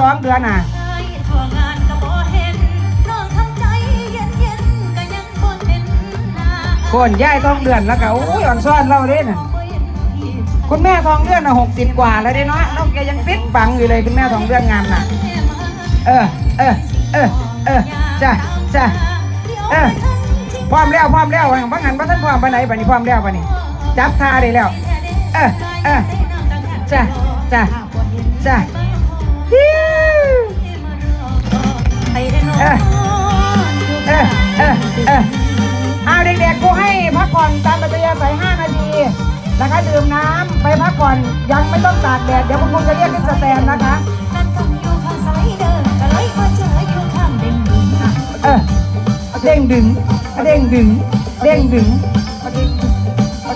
สองเดือนน่ะทั่วงานก็บ่เห็นน้องทำใจเย็นๆก็ยังบ่เห็นหน้าโคนย่ายทองเดือนแล้วก็โอ้ยอ่อนซ่อนเราเด้น่ะบ่เห็นพี่คุณแม่ทองเดือนน่ะหกสิบกว่าแล้วเด้เนาะน้องแกยังฟิตปังอยู่เลยคุณแม่ทองเดือนงามน่ะ เออเออเออเออจ้ะจ้ะเออพร้อมแล้วพร้อมแล้วบางหันบ่ทันพร้อมปานไหนบัดนี้พร้อมแล้วบัดนี้จับท่าได้แล้ว เออเออจ้ะจ้ะจ้ะ เออเอาเด็กๆกูให้พักผ่อนตามปัจจัยใส่5นาทีนะคะดื่มน้ำไปพักผ่อนยังไม่ต้องตากแดดเดี๋ยวคุณครูจะเรียกขึ้นสแตนนะคะนั่นกันอเด้อก็เลยมาเจออยู่ข้างเด่นดึงน่ะเออเด้งดึงเด้งดึงเด้งดึง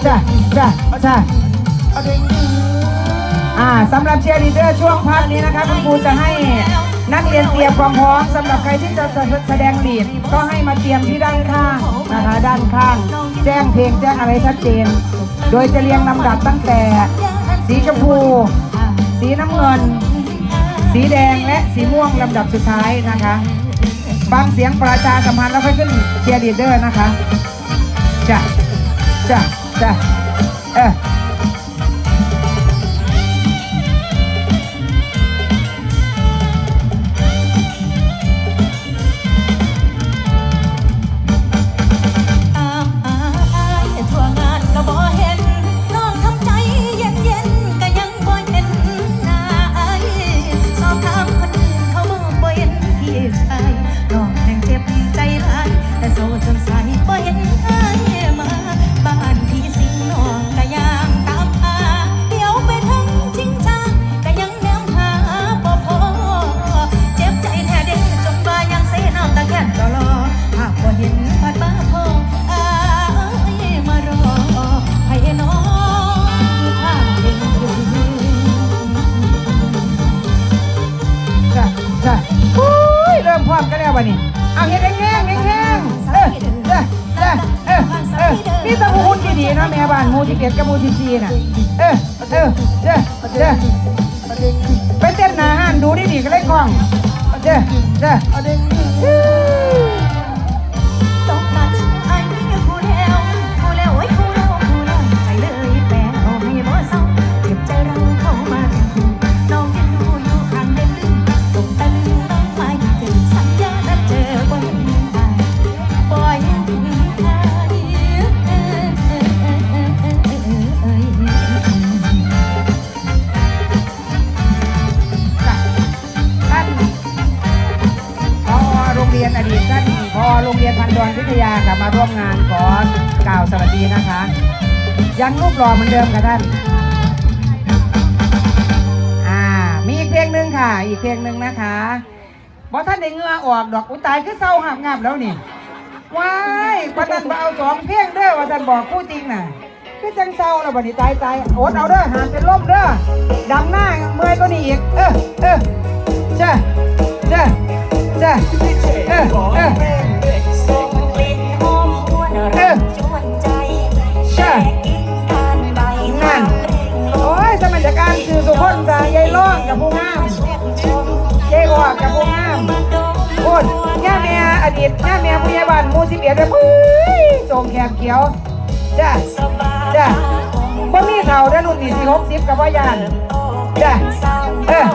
จ้าจ้าจ้าอ่าสำหรับเชียร์ลีเดอร์ช่วงพักนี้นะคะคุณครูจะให้ นักเรียนเตรียมความพร้อมสำหรับใครที่จะแสดงลีดก็ให้มาเตรียมที่ด้านข้างนะคะด้านข้าง แจ้งเพลงแจ้งอะไรชัดเจน โดยจะเรียงลำดับตั้งแต่ สีชมพู สีน้ำเงิน สีแดงและสีม่วงลำดับสุดท้ายนะคะฟังเสียงประชาสัมพันธ์แล้วค่อยขึ้นเชียร์ลีดเดอร์นะคะจ้ะจ้ะจ้ะเออ พร้อมกันแล้ววันนี้เอาเฮ็ดแห้งๆแห้งๆเออจ้ะจ้ะเออเออนี่ต้องพูนดีๆนะแม่บ้านหมูที่เก็ดกับหมูที่จีน่ะเออเออเออเออไปเต้นหน้าห้านดูดีๆก็เลยคล่องเออเออ ดอนวิทยาค่ะมาร่วมงานขอกล่าวสวัสดีนะคะ ยังรูปหล่อเหมือนเดิมค่ะท่านอ่ามีอีกเพลงหนึ่งค่ะ อีกเพลงหนึ่งนะคะบอท่านได้เงือออกดอกอุตายคือเศร้าหับงับแล้วนี่ว้ายวันนั้นมาเอาสองเพลงเด้อว่าท่านบอกผู้จริงน่ะคือจังเศร้าแล้วบัดนี้ตายตายอดเอาเด้อหามเป็นลมเด้อดำหน้าเมื่อยก็นี่อีกเออเออเจ้ะจ้ะจ้ะเออเออ อดีตย่าเมียผู้ใหญ่บ้านหมู่สิบเอ็ดเลยปุ้ยส่งแขกเขียวจ้ะจ้ะบ่มีเท่าได้อรุ่นนี้สิหกสิบกับว่ายานจ้ะเออ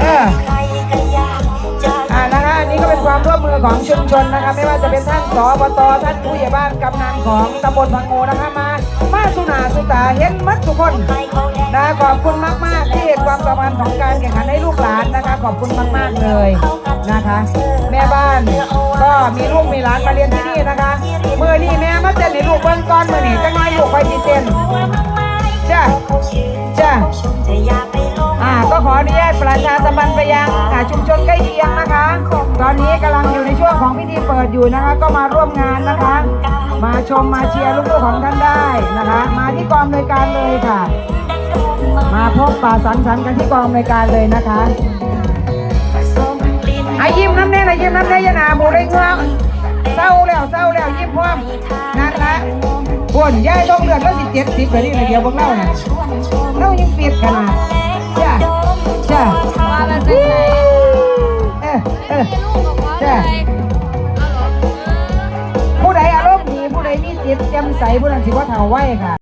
เออครก็อยากจะอ่านะคะอันนี้ก็เป็นความร่วมมือของชุมชนนะคะ ไม่ว่าจะเป็นท่านสอบตท่านผู้ใหญ่บ้านกำนันของตำบลพังโงนะคะมามาสุนาสุตาเห็นมัดทุกคนนะขอบคุณมากๆ ความสำคัญของการแข่งขันให้ลูกหลานนะคะ ขอบคุณมาก ๆ เลยนะคะ แม่บ้านก็มีลูกมีหลานมาเรียนที่นี่นะคะมือนี่แม่มาเต้นให้ลูกเบิ้งก้อนมือนี่จังน้อยลูกไปที่เต้นจ้ะจ้ะอ่าก็ขออนุญาตประชาสัมพันธ์ไปยังชุมชนใกล้เคียงนะคะ ตอนนี้กำลังอยู่ในช่วงของพิธีเปิดอยู่นะคะ ก็มาร่วมงานนะคะ มาชมมาเชียร์ลูกๆของท่านได้นะคะ มาที่กองอำนวยการเลยค่ะ มาพบป่าสังสรรค์กันที่กองอำนวยการเลยนะคะไอยิ้มน้ำแน่นะยิ้มน้ำแน่ยานาบูได้เงือกเศร้าแล้วเศร้าแล้วยิ้มพร้อมนั่นละปวนยายต้องเลือดแล้วสิเจ็ดสิบเลยนี่เดียวพวกเราน่ะเรายังเปียกขนาดจ้ะจ้าเป็นไงเออเออเลยเอาผู้ใดอารมณ์ดีผู้ใดมีจิตแจ่มใสผู้นั้นสิว่าเท่าไว้ค่ะ